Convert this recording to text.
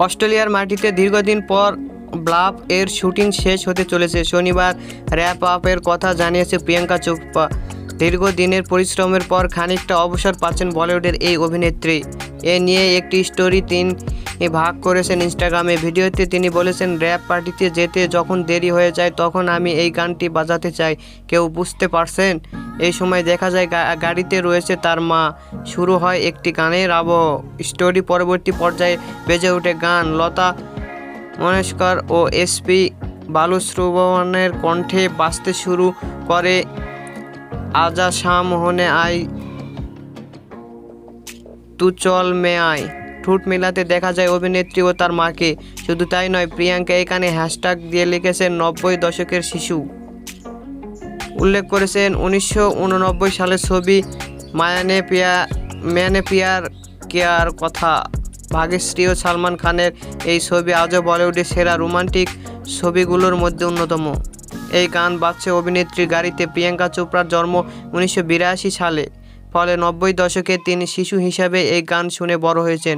অস্ট্রেলিয়ার মাটিতে দীর্ঘদিন পর ব্লাফ এর শুটিং শেষ হতে চলেছে। শনিবার র্যাপ আপের কথা জানিয়েছে প্রিয়াঙ্কা চোপড়া। দীর্ঘদিনের পরিশ্রমের পর খানিকটা অবসর পাচ্ছেন বলিউডের এই অভিনেত্রী। এ নিয়ে একটি স্টোরি তিনি ভাগ করেছেন ইনস্টাগ্রামে ভিডিওতে তিনি বলেছেন র্যাপ পার্টিতে যেতে যখন দেরি হয়ে যায়, তখন আমি এই গানটি বাজাতে চাই। কেউ বুঝতে পারছেন? এই সময় দেখা যায় গাড়িতে রয়েছে তার মা। শুরু হয় একটি গানের আবহ। স্টোরি পরবর্তী পর্যায়ে বেজে ওঠে গান। লতা মঙ্গেশকর ও এসপি বালুশ্রবণের কণ্ঠে বাজতে শুরু করে, আজা শাহ মোহনে আই, তু চল মে আয় ঠোঁট মেলাতে দেখা যায় অভিনেত্রী ও তার মাকে। শুধু তাই নয়, প্রিয়াঙ্কা এখানে হ্যাশট্যাগ দিয়ে লিখেছেন নব্বই দশকের শিশু। উল্লেখ করেছেন, উনিশশো উননব্বই সালের ছবি মায়ানে পিয়া, ম্যানে পিয়ার কেয়ার কথা। ভাগ্যশ্রী ও সালমান খানের এই ছবি আজও বলিউডের সেরা রোমান্টিক ছবিগুলোর মধ্যে অন্যতম। এই গান বাজছে অভিনেত্রী গাড়িতে। প্রিয়াঙ্কা চোপড়ার জন্ম উনিশশো বিরাশি সালে। ফলে নব্বই দশকে তিনি শিশু হিসাবে এই গান শুনে বড় হয়েছেন।